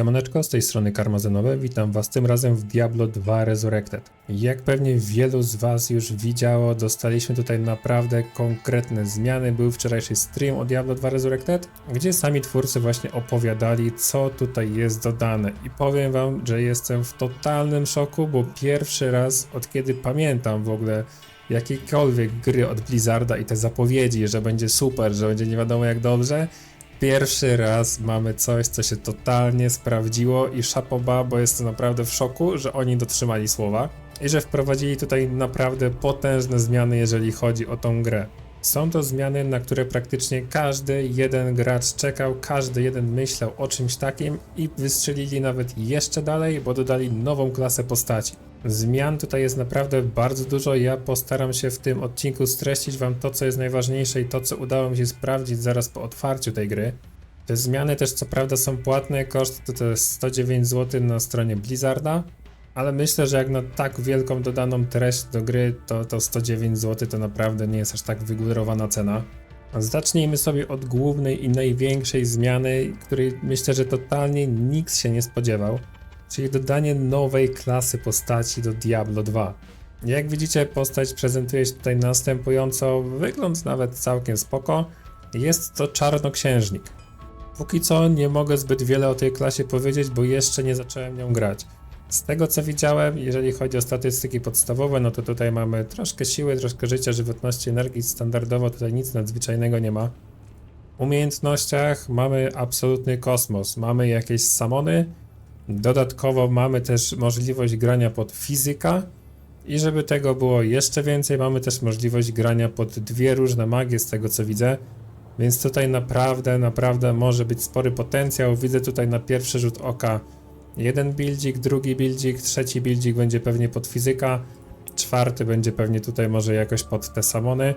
Siemaneczko, z tej strony Karmazenowe, witam was tym razem w Diablo 2 Resurrected. Jak pewnie wielu z was już widziało, dostaliśmy tutaj naprawdę konkretne zmiany. Był wczorajszy stream o Diablo 2 Resurrected, gdzie sami twórcy właśnie opowiadali, co tutaj jest dodane. I powiem wam, że jestem w totalnym szoku, bo pierwszy raz od kiedy pamiętam w ogóle jakiejkolwiek gry od Blizzarda i te zapowiedzi, że będzie super, że będzie nie wiadomo jak dobrze, Pierwszy raz mamy coś, co się totalnie sprawdziło i szapoba, bo jestem naprawdę w szoku, że oni dotrzymali słowa i że wprowadzili tutaj naprawdę potężne zmiany, jeżeli chodzi o tą grę. Są to zmiany, na które praktycznie każdy jeden gracz czekał, każdy jeden myślał o czymś takim i wystrzelili nawet jeszcze dalej, bo dodali nową klasę postaci. Zmian tutaj jest naprawdę bardzo dużo. Ja postaram się w tym odcinku streścić Wam to, co jest najważniejsze i to, co udało mi się sprawdzić zaraz po otwarciu tej gry. Te zmiany też co prawda są płatne, koszt to, to jest 109 zł na stronie Blizzarda, ale myślę, że jak na tak wielką dodaną treść do gry, to, to 109 zł to naprawdę nie jest aż tak wygórowana cena. Zacznijmy sobie od głównej i największej zmiany, której myślę, że totalnie nikt się nie spodziewał, czyli dodanie nowej klasy postaci do Diablo 2. Jak widzicie, postać prezentuje się tutaj następująco, wygląd nawet całkiem spoko. Jest to czarnoksiężnik. Póki co nie mogę zbyt wiele o tej klasie powiedzieć, bo jeszcze nie zacząłem nią grać. Z tego co widziałem, jeżeli chodzi o statystyki podstawowe, no to tutaj mamy troszkę siły, troszkę życia, żywotności, energii. Standardowo tutaj nic nadzwyczajnego nie ma. W umiejętnościach mamy absolutny kosmos. Mamy jakieś samony. Dodatkowo mamy też możliwość grania pod fizyka. I żeby tego było jeszcze więcej, mamy też możliwość grania pod dwie różne magie, z tego co widzę. Więc tutaj naprawdę, naprawdę może być spory potencjał. Widzę tutaj na pierwszy rzut oka jeden buildzik, drugi buildzik, trzeci buildzik będzie pewnie pod fizyka, czwarty będzie pewnie tutaj może jakoś pod te samony.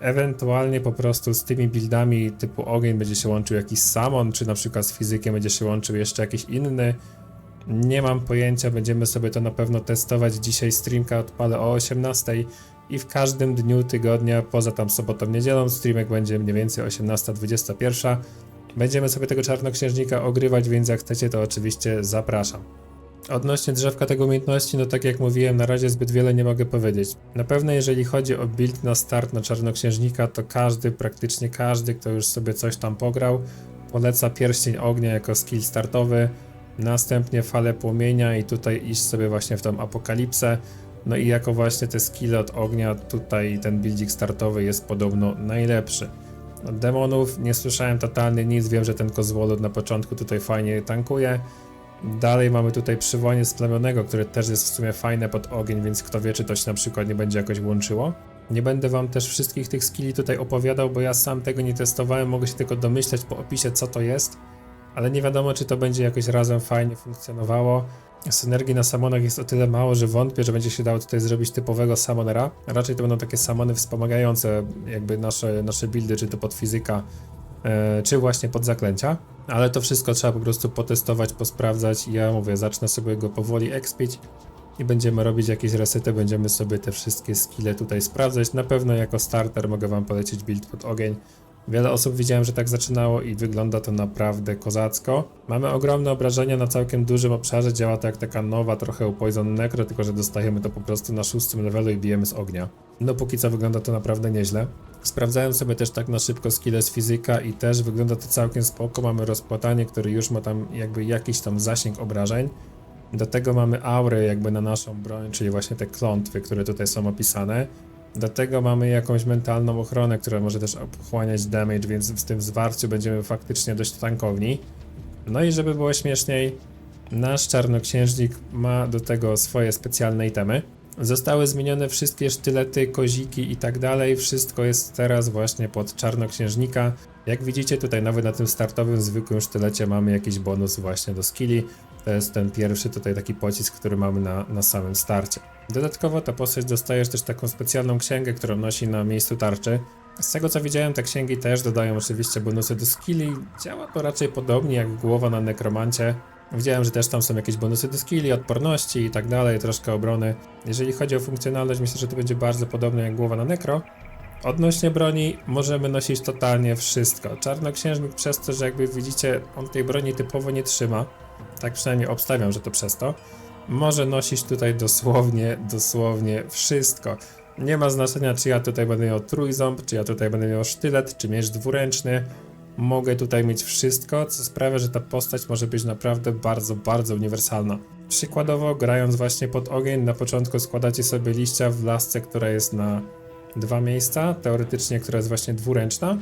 Ewentualnie po prostu z tymi buildami typu ogień będzie się łączył jakiś samon, czy na przykład z fizykiem będzie się łączył jeszcze jakiś inny. Nie mam pojęcia, będziemy sobie to na pewno testować. Dzisiaj streamka odpalę o 18 i w każdym dniu tygodnia, poza tam sobotą, niedzielą, streamek będzie mniej więcej 18-21. Będziemy sobie tego czarnoksiężnika ogrywać, więc jak chcecie, to oczywiście zapraszam. Odnośnie drzewka tego umiejętności, no tak jak mówiłem, na razie zbyt wiele nie mogę powiedzieć. Na pewno jeżeli chodzi o build na start na czarnoksiężnika, to każdy, praktycznie każdy, kto już sobie coś tam pograł, poleca pierścień ognia jako skill startowy, następnie falę płomienia i tutaj iść sobie właśnie w tą apokalipsę. No i jako właśnie te skille od ognia, tutaj ten buildzik startowy jest podobno najlepszy. Od demonów nie słyszałem totalnie nic, wiem, że ten kozwolud na początku tutaj fajnie tankuje. Dalej mamy tutaj przywołanie splemionego, które też jest w sumie fajne pod ogień, więc kto wie, czy to się na przykład nie będzie jakoś łączyło. Nie będę wam też wszystkich tych skilli tutaj opowiadał, bo ja sam tego nie testowałem, mogę się tylko domyśleć po opisie, co to jest, ale nie wiadomo, czy to będzie jakoś razem fajnie funkcjonowało. Synergii na samonach jest o tyle mało, że wątpię, że będzie się dało tutaj zrobić typowego samonera. Raczej to będą takie samony wspomagające jakby nasze, nasze buildy, czy to pod fizyka, e, czy właśnie pod zaklęcia. Ale to wszystko trzeba po prostu potestować, posprawdzać. Ja mówię, zacznę sobie go powoli expić i będziemy robić jakieś resety, będziemy sobie te wszystkie skille tutaj sprawdzać. Na pewno jako starter mogę wam polecić build pod ogień. Wiele osób widziałem, że tak zaczynało i wygląda to naprawdę kozacko. Mamy ogromne obrażenia na całkiem dużym obszarze, działa to jak taka nowa trochę Poison Necro, tylko że dostajemy to po prostu na szóstym levelu i bijemy z ognia. No póki co wygląda to naprawdę nieźle. Sprawdzałem sobie też tak na szybko skille z fizyka i też wygląda to całkiem spoko. Mamy rozpłatanie, który już ma tam jakby jakiś tam zasięg obrażeń. Do tego mamy aury jakby na naszą broń, czyli właśnie te klątwy, które tutaj są opisane. Do tego mamy jakąś mentalną ochronę, która może też obchłaniać damage, więc w tym zwarciu będziemy faktycznie dość tankowni. No i żeby było śmieszniej, nasz czarnoksiężnik ma do tego swoje specjalne itemy. Zostały zmienione wszystkie sztylety, koziki i tak dalej. Wszystko jest teraz właśnie pod czarnoksiężnika. Jak widzicie tutaj nawet na tym startowym zwykłym sztylecie mamy jakiś bonus właśnie do skilli. To jest ten pierwszy tutaj taki pocisk, który mamy na, na samym starcie. Dodatkowo ta postać dostajesz też taką specjalną księgę, którą nosi na miejscu tarczy. Z tego co widziałem, te księgi też dodają oczywiście bonusy do skilli. Działa to raczej podobnie jak głowa na nekromancie. Widziałem, że też tam są jakieś bonusy do skilli, odporności i tak dalej, troszkę obrony. Jeżeli chodzi o funkcjonalność, myślę, że to będzie bardzo podobne jak głowa na nekro. Odnośnie broni możemy nosić totalnie wszystko. Czarnoksiężnik przez to, że jakby widzicie, on tej broni typowo nie trzyma. Tak przynajmniej obstawiam, że to przez to. Może nosić tutaj dosłownie, dosłownie wszystko. Nie ma znaczenia, czy ja tutaj będę miał trójząb, czy ja tutaj będę miał sztylet, czy miecz dwuręczny. Mogę tutaj mieć wszystko, co sprawia, że ta postać może być naprawdę bardzo, bardzo uniwersalna. Przykładowo, grając właśnie pod ogień, na początku składacie sobie liścia w lasce, która jest na dwa miejsca, teoretycznie, która jest właśnie dwuręczna.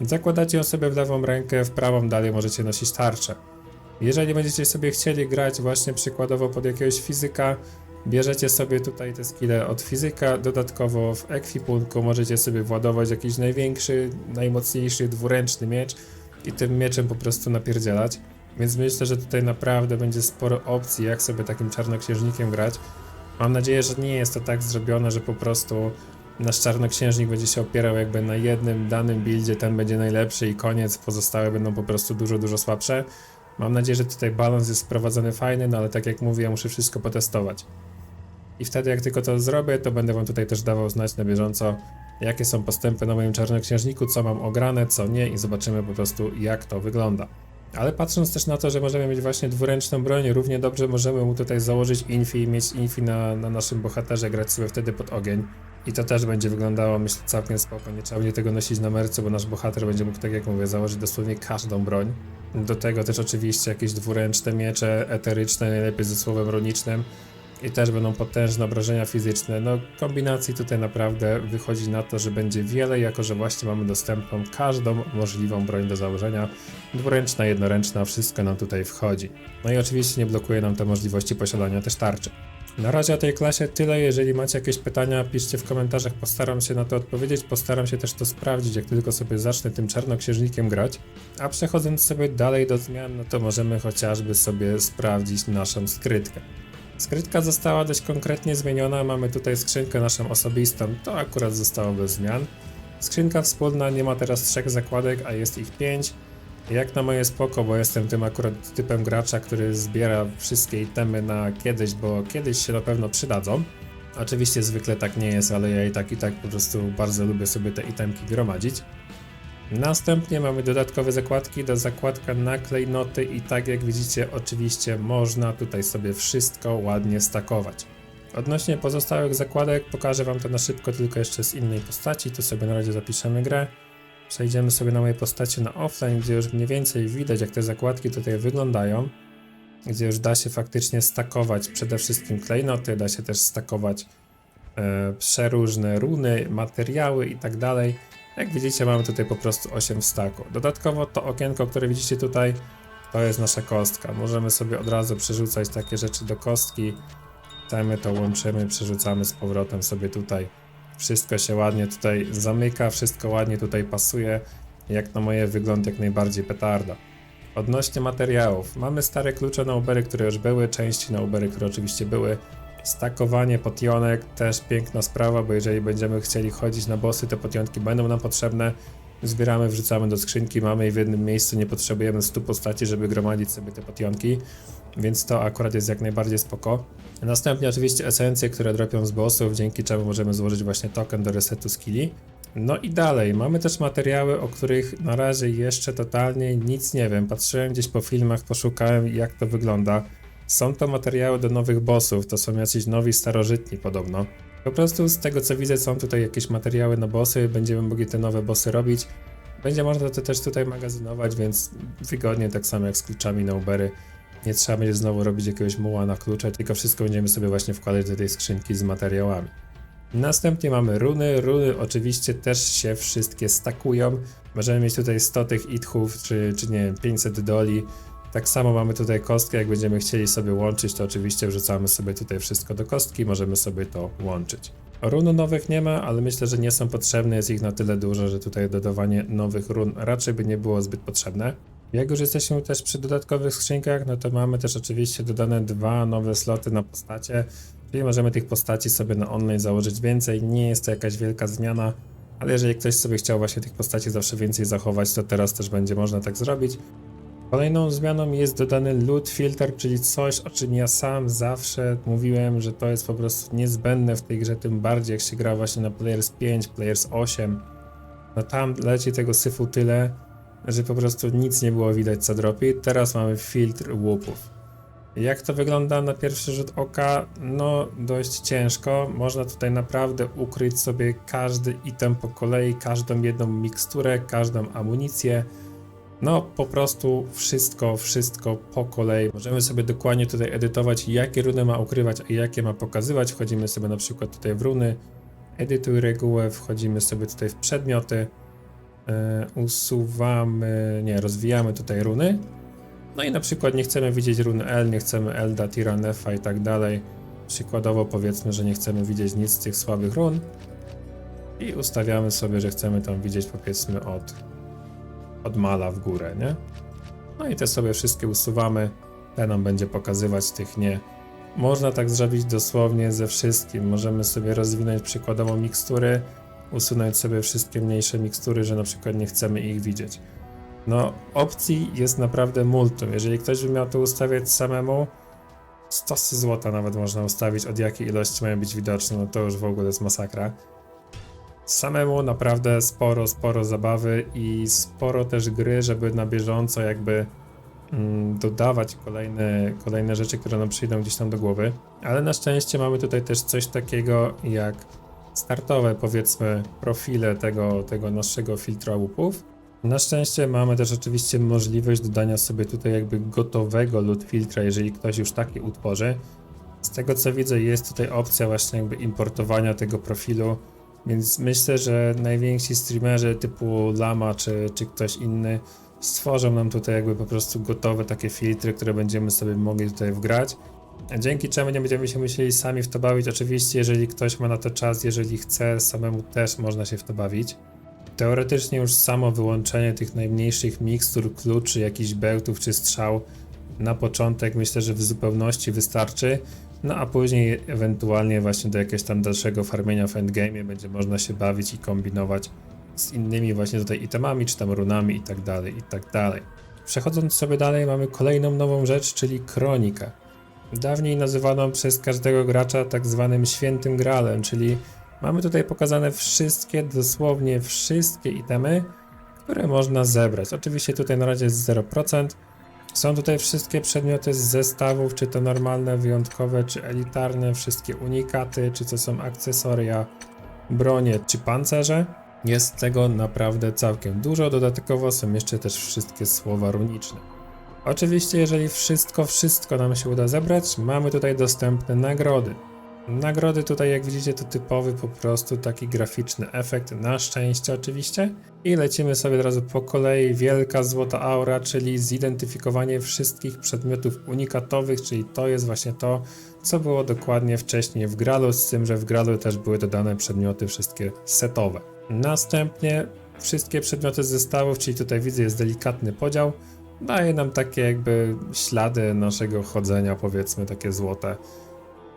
Zakładacie ją sobie w lewą rękę, w prawą dalej możecie nosić tarczę. Jeżeli będziecie sobie chcieli grać właśnie przykładowo pod jakiegoś fizyka, bierzecie sobie tutaj te skille od fizyka, dodatkowo w ekwipunku możecie sobie władować jakiś największy, najmocniejszy dwuręczny miecz i tym mieczem po prostu napierdzielać. Więc myślę, że tutaj naprawdę będzie sporo opcji, jak sobie takim czarnoksiężnikiem grać. Mam nadzieję, że nie jest to tak zrobione, że po prostu nasz czarnoksiężnik będzie się opierał jakby na jednym danym buildzie, ten będzie najlepszy i koniec, pozostałe będą po prostu dużo, dużo słabsze. Mam nadzieję, że tutaj balans jest sprowadzony fajny, no ale tak jak mówię, ja muszę wszystko potestować. I wtedy jak tylko to zrobię, to będę wam tutaj też dawał znać na bieżąco, jakie są postępy na moim czarnoksiężniku, co mam ograne, co nie i zobaczymy po prostu jak to wygląda. Ale patrząc też na to, że możemy mieć właśnie dwuręczną broń, równie dobrze możemy mu tutaj założyć infi i mieć infi na, na naszym bohaterze, grać sobie wtedy pod ogień. I to też będzie wyglądało, myślę, całkiem spoko. Nie trzeba będzie tego nosić na mercu, bo nasz bohater będzie mógł, tak jak mówię, założyć dosłownie każdą broń. Do tego też oczywiście jakieś dwuręczne miecze eteryczne, najlepiej ze słowem runicznym. I też będą potężne obrażenia fizyczne. No, kombinacji tutaj naprawdę wychodzi na to, że będzie wiele, jako że właśnie mamy dostępną każdą możliwą broń do założenia. Dwuręczna, jednoręczna, wszystko nam tutaj wchodzi. No i oczywiście nie blokuje nam to możliwości posiadania też tarczy. Na razie o tej klasie tyle. Jeżeli macie jakieś pytania, piszcie w komentarzach, postaram się na to odpowiedzieć. Postaram się też to sprawdzić, jak tylko sobie zacznę tym czarnoksiężnikiem grać. A przechodząc sobie dalej do zmian, no to możemy chociażby sobie sprawdzić naszą skrytkę. Skrytka została dość konkretnie zmieniona. Mamy tutaj skrzynkę naszą osobistą, to akurat zostało bez zmian. Skrzynka wspólna nie ma teraz trzech zakładek, a jest ich pięć. Jak na moje spoko, bo jestem tym akurat typem gracza, który zbiera wszystkie itemy na kiedyś, bo kiedyś się na pewno przydadzą. Oczywiście zwykle tak nie jest, ale ja i tak i tak po prostu bardzo lubię sobie te itemki gromadzić. Następnie mamy dodatkowe zakładki do zakładka na klejnoty i tak jak widzicie oczywiście można tutaj sobie wszystko ładnie stakować. Odnośnie pozostałych zakładek pokażę wam to na szybko tylko jeszcze z innej postaci, tu sobie na razie zapiszemy grę. Przejdziemy sobie na mojej postaci na offline, gdzie już mniej więcej widać jak te zakładki tutaj wyglądają. Gdzie już da się faktycznie stakować przede wszystkim klejnoty, da się też stakować e, przeróżne runy, materiały i tak dalej. Jak widzicie mamy tutaj po prostu 8 staku. Dodatkowo to okienko, które widzicie tutaj, to jest nasza kostka. Możemy sobie od razu przerzucać takie rzeczy do kostki. Chcemy to łączymy, przerzucamy z powrotem sobie tutaj. Wszystko się ładnie tutaj zamyka, wszystko ładnie tutaj pasuje. Jak na moje wygląd jak najbardziej petarda. Odnośnie materiałów. Mamy stare klucze na Ubery, które już były, części na Ubery, które oczywiście były. Stakowanie potionek też piękna sprawa, bo jeżeli będziemy chcieli chodzić na bossy, te potionki będą nam potrzebne. Zbieramy, wrzucamy do skrzynki, mamy je w jednym miejscu, nie potrzebujemy 100 postaci, żeby gromadzić sobie te potionki, więc to akurat jest jak najbardziej spoko. Następnie oczywiście esencje, które dropią z bossów, dzięki czemu możemy złożyć właśnie token do resetu skilli. No i dalej, mamy też materiały, o których na razie jeszcze totalnie nic nie wiem. Patrzyłem gdzieś po filmach, poszukałem jak to wygląda. Są to materiały do nowych bossów, to są jacyś nowi starożytni podobno. Po prostu z tego co widzę są tutaj jakieś materiały na bossy, będziemy mogli te nowe bossy robić. Będzie można to też tutaj magazynować, więc wygodnie tak samo jak z kluczami na Ubery. Nie trzeba będzie znowu robić jakiegoś muła na klucze, tylko wszystko będziemy sobie właśnie wkładać do tej skrzynki z materiałami. Następnie mamy runy. Runy oczywiście też się wszystkie stakują. Możemy mieć tutaj 100 tych itchów, czy, czy nie wiem, 500 doli. Tak samo mamy tutaj kostkę, jak będziemy chcieli sobie łączyć, to oczywiście wrzucamy sobie tutaj wszystko do kostki, możemy sobie to łączyć. Run nowych nie ma, ale myślę, że nie są potrzebne, jest ich na tyle dużo, że tutaj dodawanie nowych run raczej by nie było zbyt potrzebne. Jak już jesteśmy też przy dodatkowych skrzynkach, no to mamy też oczywiście dodane dwa nowe sloty na postacie, czyli możemy tych postaci sobie na online założyć więcej, nie jest to jakaś wielka zmiana, ale jeżeli ktoś sobie chciał właśnie tych postaci zawsze więcej zachować, to teraz też będzie można tak zrobić. Kolejną zmianą jest dodany loot filter, czyli coś, o czym ja sam zawsze mówiłem, że to jest po prostu niezbędne w tej grze, tym bardziej jak się gra właśnie na Players 5, Players 8. No tam leci tego syfu tyle, że po prostu nic nie było widać co dropi. Teraz mamy filtr łupów. Jak to wygląda na pierwszy rzut oka? No, dość ciężko. Można tutaj naprawdę ukryć sobie każdy item po kolei, każdą jedną miksturę, każdą amunicję. No, po prostu wszystko, wszystko po kolei. Możemy sobie dokładnie tutaj edytować, jakie runy ma ukrywać, a jakie ma pokazywać. Wchodzimy sobie na przykład tutaj w runy, edytuj regułę, wchodzimy sobie tutaj w przedmioty, usuwamy, nie, rozwijamy tutaj runy. No i na przykład nie chcemy widzieć runy L, nie chcemy Elda, Tiranefa i tak dalej. Przykładowo powiedzmy, że nie chcemy widzieć nic z tych słabych run. I ustawiamy sobie, że chcemy tam widzieć powiedzmy od, od mala w górę, nie? No i te sobie wszystkie usuwamy. Te nam będzie pokazywać, tych nie. Można tak zrobić dosłownie ze wszystkim. Możemy sobie rozwinąć przykładowo mikstury, usunąć sobie wszystkie mniejsze mikstury, że na przykład nie chcemy ich widzieć. No, opcji jest naprawdę multum. Jeżeli ktoś by miał to ustawiać samemu, stosy złota nawet można ustawić, od jakiej ilości mają być widoczne, no to już w ogóle jest masakra. Samemu naprawdę sporo, sporo zabawy i sporo też gry, żeby na bieżąco jakby mm, dodawać kolejne, kolejne rzeczy, które nam przyjdą gdzieś tam do głowy. Ale na szczęście mamy tutaj też coś takiego jak startowe, powiedzmy, profile tego, tego naszego filtra łupów. Na szczęście mamy też oczywiście możliwość dodania sobie tutaj jakby gotowego loot filtra, jeżeli ktoś już taki utworzy. Z tego co widzę jest tutaj opcja właśnie jakby importowania tego profilu, więc myślę, że najwięksi streamerzy typu Lama czy, czy ktoś inny stworzą nam tutaj jakby po prostu gotowe takie filtry, które będziemy sobie mogli tutaj wgrać. Dzięki czemu nie będziemy się musieli sami w to bawić. Oczywiście, jeżeli ktoś ma na to czas, jeżeli chce, samemu też można się w to bawić. Teoretycznie już samo wyłączenie tych najmniejszych mikstur, kluczy, jakichś bełtów czy strzał na początek myślę, że w zupełności wystarczy. No a później ewentualnie właśnie do jakiegoś tam dalszego farmienia w endgame będzie można się bawić i kombinować z innymi właśnie tutaj itemami, czy tam runami i tak dalej, i tak dalej. Przechodząc sobie dalej mamy kolejną nową rzecz, czyli kronikę. Dawniej nazywaną przez każdego gracza tak zwanym świętym gralem, czyli Mamy tutaj pokazane wszystkie, dosłownie wszystkie itemy, które można zebrać. Oczywiście tutaj na razie jest 0%. Są tutaj wszystkie przedmioty z zestawów, czy to normalne, wyjątkowe, czy elitarne, wszystkie unikaty, czy to są akcesoria, bronie, czy pancerze. Jest tego naprawdę całkiem dużo, dodatkowo są jeszcze też wszystkie słowa runiczne. Oczywiście jeżeli wszystko, wszystko nam się uda zebrać, mamy tutaj dostępne nagrody. Nagrody tutaj, jak widzicie, to typowy po prostu taki graficzny efekt, na szczęście oczywiście. I lecimy sobie od razu po kolei. Wielka złota aura, czyli zidentyfikowanie wszystkich przedmiotów unikatowych, czyli to jest właśnie to, co było dokładnie wcześniej w Gralu, z tym, że w Gralu też były dodane przedmioty wszystkie setowe. Następnie wszystkie przedmioty z zestawów, czyli tutaj widzę jest delikatny podział, daje nam takie jakby ślady naszego chodzenia, powiedzmy takie złote.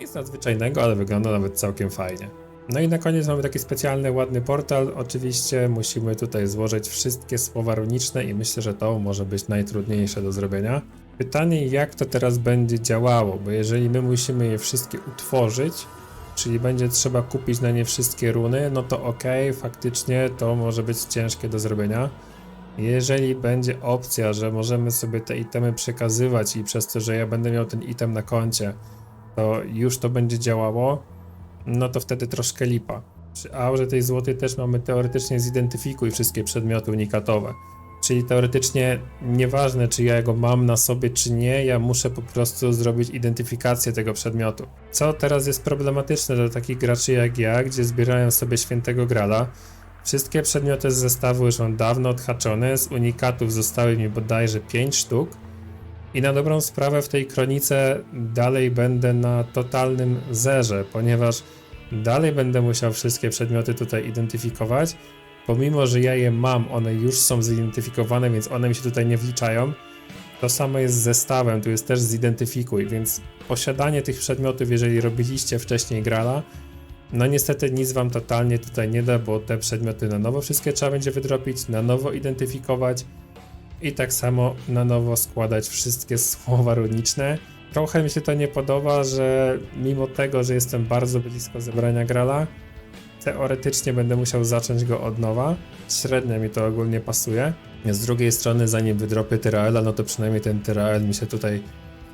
Nic nadzwyczajnego, ale wygląda nawet całkiem fajnie. No i na koniec mamy taki specjalny, ładny portal. Oczywiście musimy tutaj złożyć wszystkie słowa runiczne i myślę, że to może być najtrudniejsze do zrobienia. Pytanie, jak to teraz będzie działało, bo jeżeli my musimy je wszystkie utworzyć, czyli będzie trzeba kupić na nie wszystkie runy, no to ok, faktycznie to może być ciężkie do zrobienia. Jeżeli będzie opcja, że możemy sobie te itemy przekazywać i przez to, że ja będę miał ten item na koncie, to już to będzie działało, no to wtedy troszkę lipa. Przy aurze tej złotej też mamy teoretycznie zidentyfikuj wszystkie przedmioty unikatowe. Czyli teoretycznie nieważne, czy ja go mam na sobie, czy nie, ja muszę po prostu zrobić identyfikację tego przedmiotu. Co teraz jest problematyczne dla takich graczy jak ja, gdzie zbierają sobie świętego grala. Wszystkie przedmioty z zestawu już mam dawno odhaczone, z unikatów zostały mi bodajże 5 sztuk. I na dobrą sprawę w tej kronice dalej będę na totalnym zerze, ponieważ dalej będę musiał wszystkie przedmioty tutaj identyfikować. Pomimo, że ja je mam, one już są zidentyfikowane, więc one mi się tutaj nie wliczają. To samo jest z zestawem, tu jest też zidentyfikuj, więc posiadanie tych przedmiotów, jeżeli robiliście wcześniej grala, no niestety nic wam totalnie tutaj nie da, bo te przedmioty na nowo wszystkie trzeba będzie wydropić, na nowo identyfikować i tak samo na nowo składać wszystkie słowa runiczne. Trochę mi się to nie podoba, że mimo tego, że jestem bardzo blisko zebrania grala, teoretycznie będę musiał zacząć go od nowa. Średnio mi to ogólnie pasuje. Z drugiej strony, zanim wydropię Tyraela, no to przynajmniej ten Tyrael mi się tutaj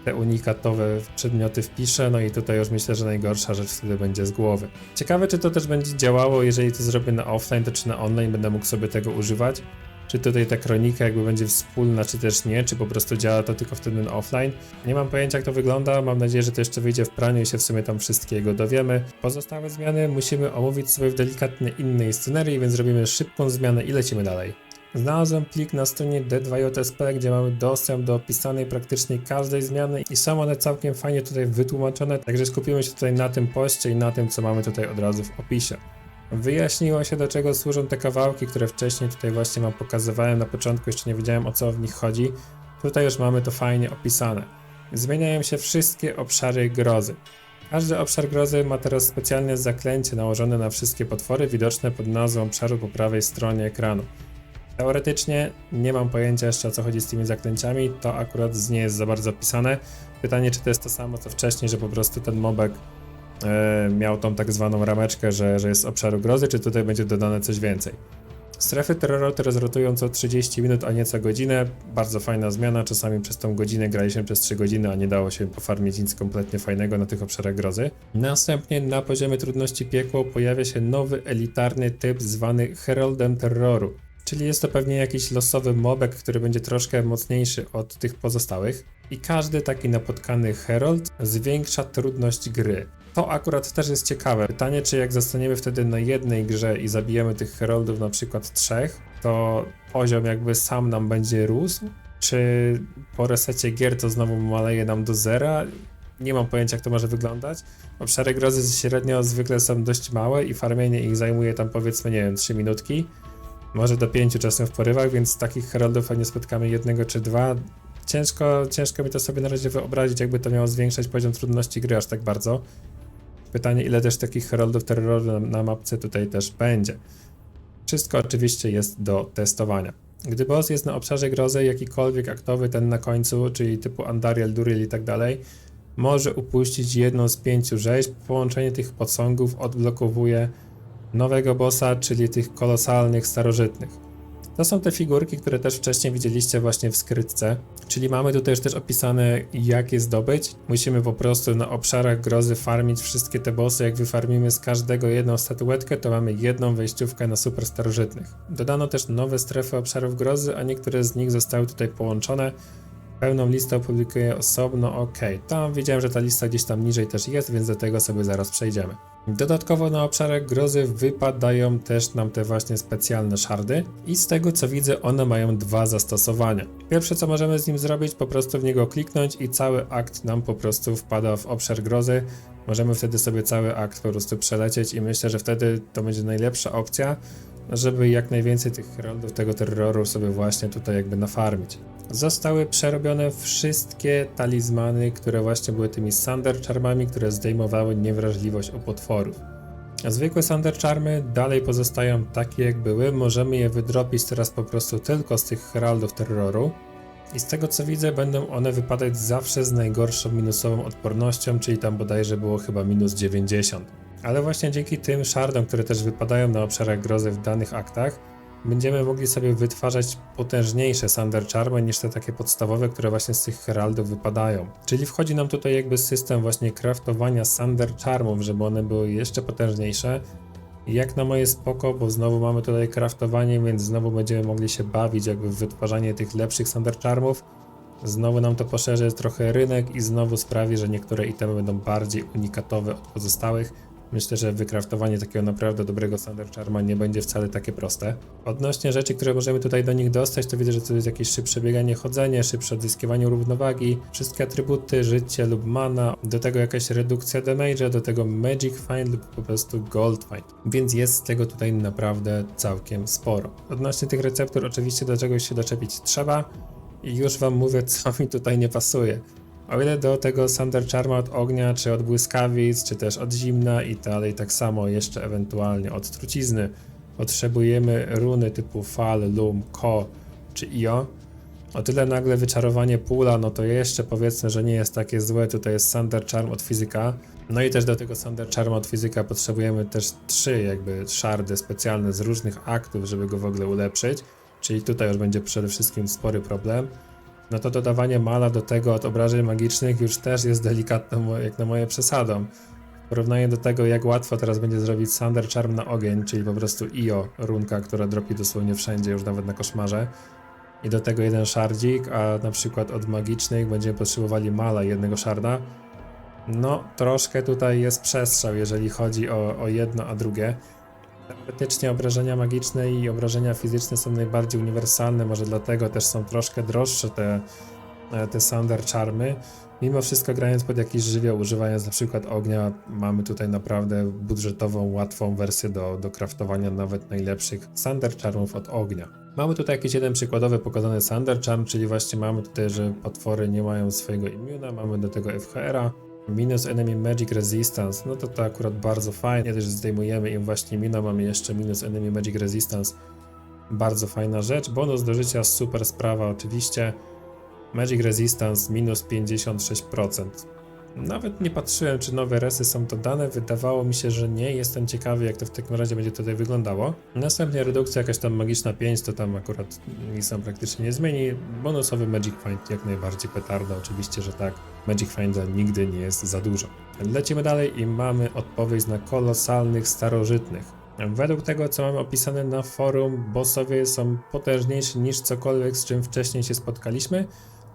te unikatowe przedmioty wpisze, no i tutaj już myślę, że najgorsza rzecz wtedy będzie z głowy. Ciekawe, czy to też będzie działało, jeżeli to zrobię na offline, to czy na online będę mógł sobie tego używać? Czy tutaj ta kronika jakby będzie wspólna, czy też nie, czy po prostu działa to tylko wtedy na offline. Nie mam pojęcia jak to wygląda, mam nadzieję, że to jeszcze wyjdzie w praniu i się w sumie tam wszystkiego dowiemy. Pozostałe zmiany musimy omówić sobie w delikatnie innej scenerii, więc zrobimy szybką zmianę i lecimy dalej. Znalazłem plik na stronie D2JSP, gdzie mamy dostęp do opisanej praktycznie każdej zmiany i są one całkiem fajnie tutaj wytłumaczone, także skupimy się tutaj na tym poście i na tym, co mamy tutaj od razu w opisie. Wyjaśniło się do czego służą te kawałki, które wcześniej tutaj właśnie wam pokazywałem, na początku jeszcze nie wiedziałem o co w nich chodzi. Tutaj już mamy to fajnie opisane. Zmieniają się wszystkie obszary grozy. Każdy obszar grozy ma teraz specjalne zaklęcie nałożone na wszystkie potwory widoczne pod nazwą obszaru po prawej stronie ekranu. Teoretycznie nie mam pojęcia jeszcze o co chodzi z tymi zaklęciami, to akurat nie jest za bardzo opisane. Pytanie, czy to jest to samo co wcześniej, że po prostu ten mobek e, miał tą tak zwaną rameczkę, że, że jest z obszaru grozy, czy tutaj będzie dodane coś więcej. Strefy terroru teraz rotują co 30 minut, a nie co godzinę. Bardzo fajna zmiana. Czasami przez tą godzinę graliśmy przez 3 godziny, a nie dało się pofarmić nic kompletnie fajnego na tych obszarach grozy. Następnie na poziomie trudności piekło pojawia się nowy elitarny typ zwany Heroldem Terroru. Czyli jest to pewnie jakiś losowy mobek, który będzie troszkę mocniejszy od tych pozostałych. I każdy taki napotkany Herald zwiększa trudność gry. To akurat też jest ciekawe. Pytanie, czy jak zostaniemy wtedy na jednej grze i zabijemy tych Heroldów na przykład trzech, to poziom jakby sam nam będzie rósł? Czy po resecie gier to znowu maleje nam do zera? Nie mam pojęcia, jak to może wyglądać. Obszary grozy średnio zwykle są dość małe i farmienie ich zajmuje tam powiedzmy, nie wiem, 3 minutki może do pięciu czasem w porywach, więc takich heroldów nie spotkamy jednego czy dwa. Ciężko, ciężko mi to sobie na razie wyobrazić, jakby to miało zwiększać poziom trudności gry aż tak bardzo. Pytanie, ile też takich heroldów terroru na, na mapce tutaj też będzie. Wszystko oczywiście jest do testowania. Gdy boss jest na obszarze grozy, jakikolwiek aktowy, ten na końcu, czyli typu Andariel, Duril i tak dalej, może upuścić jedną z pięciu rzeźb. Połączenie tych podsągów odblokowuje nowego bossa, czyli tych kolosalnych starożytnych. To są te figurki, które też wcześniej widzieliście właśnie w skrytce, czyli mamy tutaj już też opisane jak je zdobyć. Musimy po prostu na obszarach grozy farmić wszystkie te bossy, jak wyfarmimy z każdego jedną statuetkę, to mamy jedną wejściówkę na super starożytnych. Dodano też nowe strefy obszarów grozy, a niektóre z nich zostały tutaj połączone. Pełną listę opublikuję osobno, ok. Tam widziałem, że ta lista gdzieś tam niżej też jest, więc do tego sobie zaraz przejdziemy. Dodatkowo na obszarach grozy wypadają też nam te właśnie specjalne szardy i z tego co widzę one mają dwa zastosowania. Pierwsze co możemy z nim zrobić, po prostu w niego kliknąć i cały akt nam po prostu wpada w obszar grozy. Możemy wtedy sobie cały akt po prostu przelecieć i myślę, że wtedy to będzie najlepsza opcja, żeby jak najwięcej tych heroldów tego terroru sobie właśnie tutaj jakby nafarmić. Zostały przerobione wszystkie talizmany, które właśnie były tymi Sander Charmami, które zdejmowały niewrażliwość u potworów. Zwykłe Sander Charmy dalej pozostają takie jak były, możemy je wydropić teraz po prostu tylko z tych heraldów terroru. I z tego co widzę, będą one wypadać zawsze z najgorszą minusową odpornością, czyli tam bodajże było chyba minus 90. Ale właśnie dzięki tym shardom, które też wypadają na obszarach grozy w danych aktach, będziemy mogli sobie wytwarzać potężniejsze Sander Charmy niż te takie podstawowe, które właśnie z tych heraldów wypadają. Czyli wchodzi nam tutaj jakby system właśnie craftowania Sander Charmów, żeby one były jeszcze potężniejsze. Jak na moje spoko, bo znowu mamy tutaj craftowanie, więc znowu będziemy mogli się bawić jakby w wytwarzanie tych lepszych Sander Charmów. Znowu nam to poszerzy trochę rynek i znowu sprawi, że niektóre itemy będą bardziej unikatowe od pozostałych. Myślę, że wykraftowanie takiego naprawdę dobrego Thunder Charma nie będzie wcale takie proste. Odnośnie rzeczy, które możemy tutaj do nich dostać, to widzę, że to jest jakieś szybsze bieganie, chodzenie, szybsze odzyskiwanie równowagi, wszystkie atrybuty, życie lub mana, do tego jakaś redukcja damage'a, do tego Magic Find lub po prostu Gold Find. Więc jest tego tutaj naprawdę całkiem sporo. Odnośnie tych receptur oczywiście do czegoś się doczepić trzeba i już wam mówię, co mi tutaj nie pasuje. O ile do tego Sander Charma od ognia, czy od błyskawic, czy też od zimna i dalej tak samo jeszcze ewentualnie od trucizny potrzebujemy runy typu Fal, Lum, Ko czy Io. O tyle nagle wyczarowanie pula, no to jeszcze powiedzmy, że nie jest takie złe. Tutaj jest Sander Charm od fizyka. No i też do tego Sander Charm od fizyka potrzebujemy też trzy jakby szardy specjalne z różnych aktów, żeby go w ogóle ulepszyć. czyli tutaj już będzie przede wszystkim spory problem, no to dodawanie mala do tego od obrażeń magicznych już też jest delikatne, mo- jak na moje przesadą. W porównaniu do tego, jak łatwo teraz będzie zrobić Thunder Charm na ogień, czyli po prostu IO runka, która dropi dosłownie wszędzie, już nawet na koszmarze. I do tego jeden shardzik, a na przykład od magicznych będziemy potrzebowali mala jednego sharda. No, troszkę tutaj jest przestrzał, jeżeli chodzi o, o jedno, a drugie. Teoretycznie obrażenia magiczne i obrażenia fizyczne są najbardziej uniwersalne, może dlatego też są troszkę droższe te, e, te Thunder Charmy. Mimo wszystko grając pod jakiś żywioł, używając na przykład ognia, mamy tutaj naprawdę budżetową, łatwą wersję do, do craftowania nawet najlepszych Thunder Charmów od ognia. Mamy tutaj jakiś jeden przykładowy pokazany Thunder Charm, czyli właśnie mamy tutaj, że potwory nie mają swojego immuna, mamy do tego FHR-a, Minus Enemy Magic Resistance, no to to akurat bardzo fajnie, też zdejmujemy im właśnie mina, mamy jeszcze minus Enemy Magic Resistance, bardzo fajna rzecz. Bonus do życia, super sprawa oczywiście. Magic Resistance minus 56%. Nawet nie patrzyłem, czy nowe resy są dodane. Wydawało mi się, że nie. Jestem ciekawy, jak to w takim razie będzie tutaj wyglądało. Następnie redukcja jakaś tam magiczna 5, to tam akurat nic tam praktycznie nie zmieni. Bonusowy Magic Find jak najbardziej petarda, oczywiście, że tak. Magic Finda nigdy nie jest za dużo. Lecimy dalej i mamy odpowiedź na kolosalnych starożytnych. Według tego, co mamy opisane na forum, bossowie są potężniejsi niż cokolwiek, z czym wcześniej się spotkaliśmy,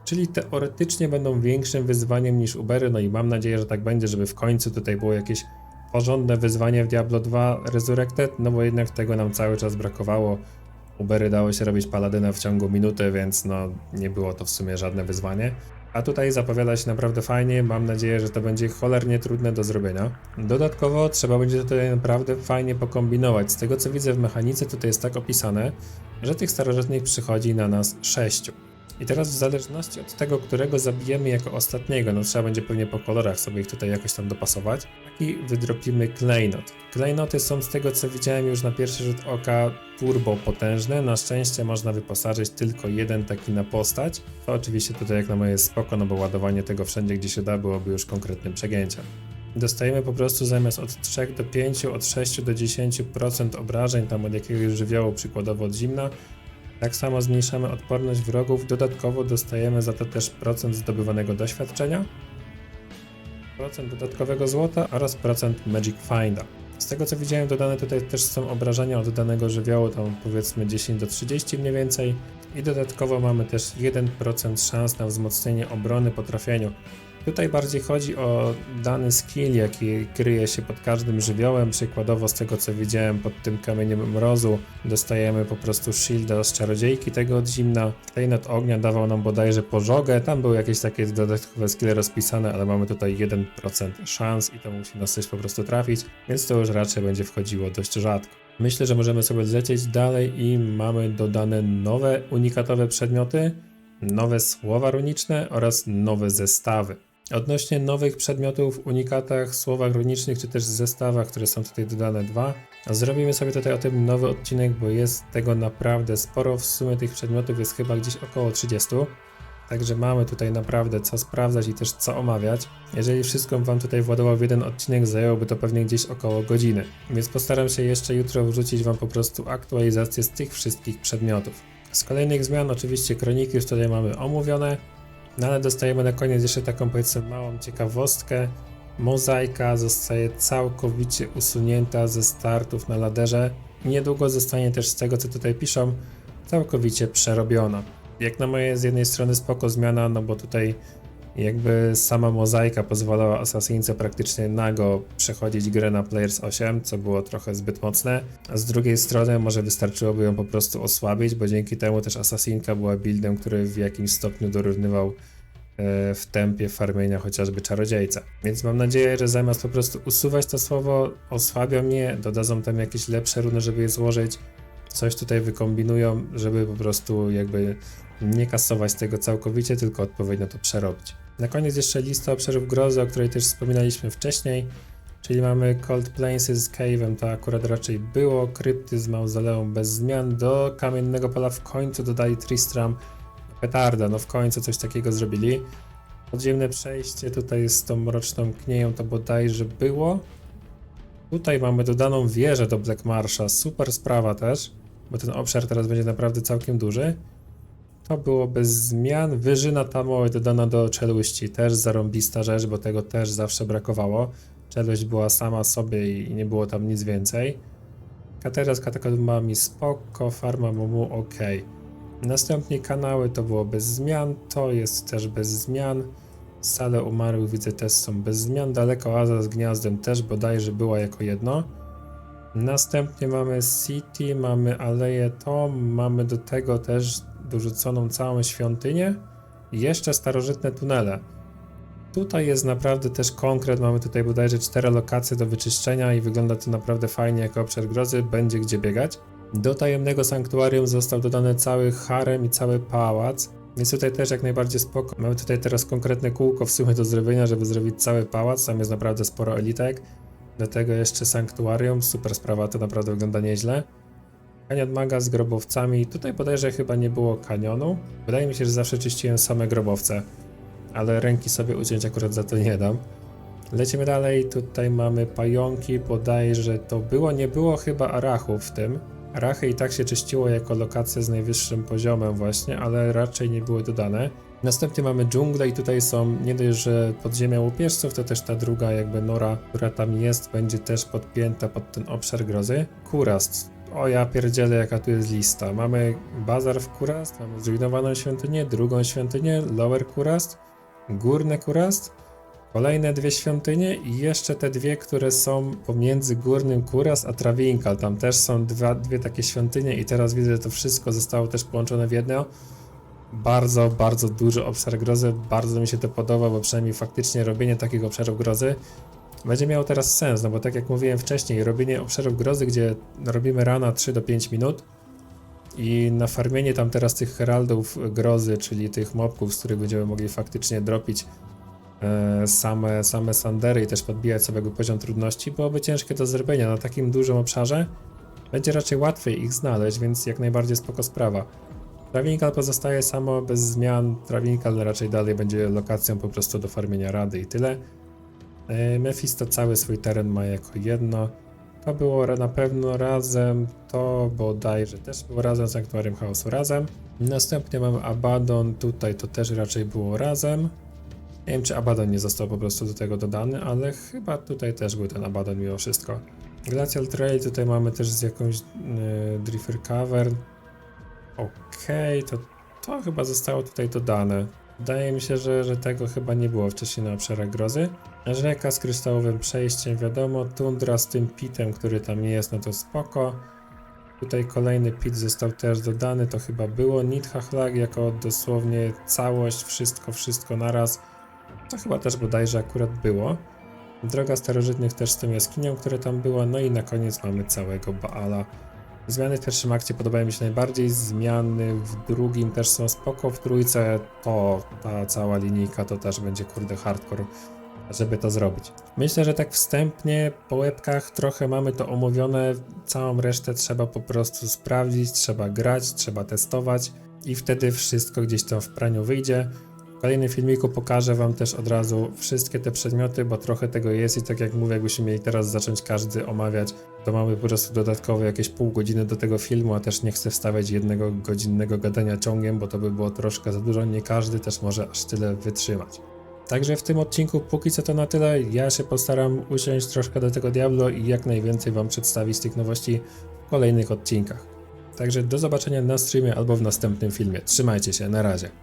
czyli teoretycznie będą większym wyzwaniem niż Ubery, no i mam nadzieję, że tak będzie, żeby w końcu tutaj było jakieś porządne wyzwanie w Diablo 2 Resurrected, no bo jednak tego nam cały czas brakowało. Ubery dało się robić paladyna w ciągu minuty, więc no nie było to w sumie żadne wyzwanie. A tutaj zapowiada się naprawdę fajnie, mam nadzieję, że to będzie cholernie trudne do zrobienia. Dodatkowo trzeba będzie tutaj naprawdę fajnie pokombinować. Z tego co widzę w mechanice tutaj jest tak opisane, że tych starożytnych przychodzi na nas 6. I teraz w zależności od tego, którego zabijemy jako ostatniego, no trzeba będzie pewnie po kolorach sobie ich tutaj jakoś tam dopasować, taki wydropimy klejnot. Klejnoty są z tego co widziałem już na pierwszy rzut oka turbo potężne, na szczęście można wyposażyć tylko jeden taki na postać. To oczywiście tutaj jak na moje spoko, no bo ładowanie tego wszędzie gdzie się da byłoby już konkretnym przegięciem. Dostajemy po prostu zamiast od 3 do 5, od 6 do 10% obrażeń tam od jakiegoś żywiołu, przykładowo od zimna, tak samo zmniejszamy odporność wrogów, dodatkowo dostajemy za to też procent zdobywanego doświadczenia, procent dodatkowego złota oraz procent Magic Finda. Z tego co widziałem dodane tutaj też są obrażenia od danego żywiołu, tam powiedzmy 10 do 30 mniej więcej i dodatkowo mamy też 1% szans na wzmocnienie obrony po trafieniu. Tutaj bardziej chodzi o dany skill, jaki kryje się pod każdym żywiołem. Przykładowo, z tego co widziałem, pod tym kamieniem mrozu dostajemy po prostu shielda z czarodziejki tego od zimna. Klejnot ognia dawał nam bodajże pożogę. Tam były jakieś takie dodatkowe skille rozpisane, ale mamy tutaj 1% szans i to musi nas coś po prostu trafić, więc to już raczej będzie wchodziło dość rzadko. Myślę, że możemy sobie lecieć dalej i mamy dodane nowe unikatowe przedmioty, nowe słowa runiczne oraz nowe zestawy. Odnośnie nowych przedmiotów unikatach, słowach runicznych, czy też zestawach, które są tutaj dodane dwa, zrobimy sobie tutaj o tym nowy odcinek, bo jest tego naprawdę sporo. W sumie tych przedmiotów jest chyba gdzieś około 30. Także mamy tutaj naprawdę co sprawdzać i też co omawiać. Jeżeli wszystko Wam tutaj władował w jeden odcinek, zajęłoby to pewnie gdzieś około godziny. Więc postaram się jeszcze jutro wrzucić Wam po prostu aktualizację z tych wszystkich przedmiotów. Z kolejnych zmian oczywiście kroniki już tutaj mamy omówione. No ale dostajemy na koniec jeszcze taką powiedzmy małą ciekawostkę. Mozaika zostaje całkowicie usunięta ze startów na laderze. Niedługo zostanie też z tego co tutaj piszą, całkowicie przerobiona. Jak na moje z jednej strony spoko zmiana, no bo tutaj jakby sama mozaika pozwalała Assassince praktycznie nago przechodzić grę na Players 8, co było trochę zbyt mocne, a z drugiej strony może wystarczyłoby ją po prostu osłabić, bo dzięki temu też Assassinka była buildem, który w jakimś stopniu dorównywał e, w tempie farmienia chociażby czarodziejca. Więc mam nadzieję, że zamiast po prostu usuwać to słowo, osłabią je, dodadzą tam jakieś lepsze runy, żeby je złożyć, coś tutaj wykombinują, żeby po prostu jakby nie kasować tego całkowicie, tylko odpowiednio to przerobić. Na koniec jeszcze lista obszarów grozy, o której też wspominaliśmy wcześniej, czyli mamy Cold Plains z Cave'em, to akurat raczej było, krypty z mauzoleum bez zmian, do kamiennego pola w końcu dodali Tristram, petarda, no w końcu coś takiego zrobili. Podziemne przejście tutaj z tą mroczną knieją to bodajże było. Tutaj mamy dodaną wieżę do Black Marsha, super sprawa też. Bo ten obszar teraz będzie naprawdę całkiem duży. To było bez zmian. Wyżyna tamoły dodana do czeluści. Też zarąbista rzecz, bo tego też zawsze brakowało. Czeluść była sama sobie i nie było tam nic więcej. Katedra z katakombami spoko, farma mumu ok. Następnie kanały to było bez zmian, to jest też bez zmian. Sale umarłych widzę też są bez zmian. Daleko oaza z gniazdem też bodajże była jako jedno. Następnie mamy City, mamy Aleję Tom, mamy do tego też dorzuconą całą świątynię i jeszcze starożytne tunele. Tutaj jest naprawdę też konkret, mamy tutaj bodajże cztery lokacje do wyczyszczenia i wygląda to naprawdę fajnie jako obszar grozy, będzie gdzie biegać. Do tajemnego sanktuarium został dodany cały harem i cały pałac, więc tutaj też jak najbardziej spoko. Mamy tutaj teraz konkretne kółko w sumie do zrobienia, żeby zrobić cały pałac, tam jest naprawdę sporo elitek. Do tego jeszcze sanktuarium, super sprawa, to naprawdę wygląda nieźle. Kanion Maga z grobowcami, tutaj bodajże chyba nie było kanionu. Wydaje mi się, że zawsze czyściłem same grobowce, ale ręki sobie uciąć akurat za to nie dam. Lecimy dalej, tutaj mamy pająki, bodajże to było, nie było chyba arachów w tym. Arachy i tak się czyściło jako lokacja z najwyższym poziomem właśnie, ale raczej nie były dodane. Następnie mamy dżunglę i tutaj są nie dość, że podziemia łupieżców, to też ta druga jakby nora, która tam jest, będzie też podpięta pod ten obszar grozy. Kurast. O ja pierdzielę jaka tu jest lista. Mamy bazar w Kurast, mamy zrujnowaną świątynię, drugą świątynię, Lower Kurast, górny Kurast, Kolejne dwie świątynie i jeszcze te dwie, które są pomiędzy Górnym Kuras a Trawinkal. Tam też są dwa, dwie takie świątynie i teraz widzę, że to wszystko zostało też połączone w jedno. Bardzo, bardzo duży obszar grozy. Bardzo mi się to podoba, bo przynajmniej faktycznie robienie takich obszarów grozy będzie miało teraz sens, no bo tak jak mówiłem wcześniej, robienie obszarów grozy, gdzie robimy rana 3 do 5 minut i na farmienie tam teraz tych heraldów grozy, czyli tych mobków, z których będziemy mogli faktycznie dropić e, same, same sandery i też podbijać sobie poziom trudności, byłoby ciężkie do zrobienia na takim dużym obszarze. Będzie raczej łatwiej ich znaleźć, więc jak najbardziej spoko sprawa. Trawinkal pozostaje samo bez zmian. Trawinkal raczej dalej będzie lokacją po prostu do farmienia rady i tyle. E, Mephisto cały swój teren ma jako jedno. To było na pewno razem, to bodajże też było razem z Aktuarium Chaosu razem. Następnie mamy Abaddon, tutaj to też raczej było razem. Nie wiem, czy Abaddon nie został po prostu do tego dodany, ale chyba tutaj też był ten Abaddon mimo wszystko. Glacial Trail tutaj mamy też z jakąś yy, Drifter Cavern. Okej, to, to chyba zostało tutaj dodane. Wydaje mi się, że, że tego chyba nie było wcześniej na obszarach grozy. Rzeka z kryształowym przejściem, wiadomo. Tundra z tym pitem, który tam jest, no to spoko. Tutaj kolejny pit został też dodany, to chyba było. Nidhachlag jako dosłownie całość, wszystko, wszystko naraz. To chyba też bodajże akurat było. Droga starożytnych też z tą jaskinią, która tam była. No i na koniec mamy całego Baala. Zmiany w pierwszym akcie podobają mi się najbardziej, zmiany w drugim też są spoko, w trójce to ta cała linijka to też będzie kurde hardcore, żeby to zrobić. Myślę, że tak wstępnie po łebkach trochę mamy to omówione, całą resztę trzeba po prostu sprawdzić, trzeba grać, trzeba testować i wtedy wszystko gdzieś tam w praniu wyjdzie. Kolejnym filmiku pokażę Wam też od razu wszystkie te przedmioty, bo trochę tego jest i tak jak mówię, jakbyśmy mieli teraz zacząć każdy omawiać, to mamy po prostu dodatkowe jakieś pół godziny do tego filmu, a też nie chcę wstawiać jednego godzinnego gadania ciągiem, bo to by było troszkę za dużo, nie każdy też może aż tyle wytrzymać. Także w tym odcinku póki co to na tyle, ja się postaram usiąść troszkę do tego Diablo i jak najwięcej Wam przedstawić tych nowości w kolejnych odcinkach. Także do zobaczenia na streamie albo w następnym filmie. Trzymajcie się, na razie.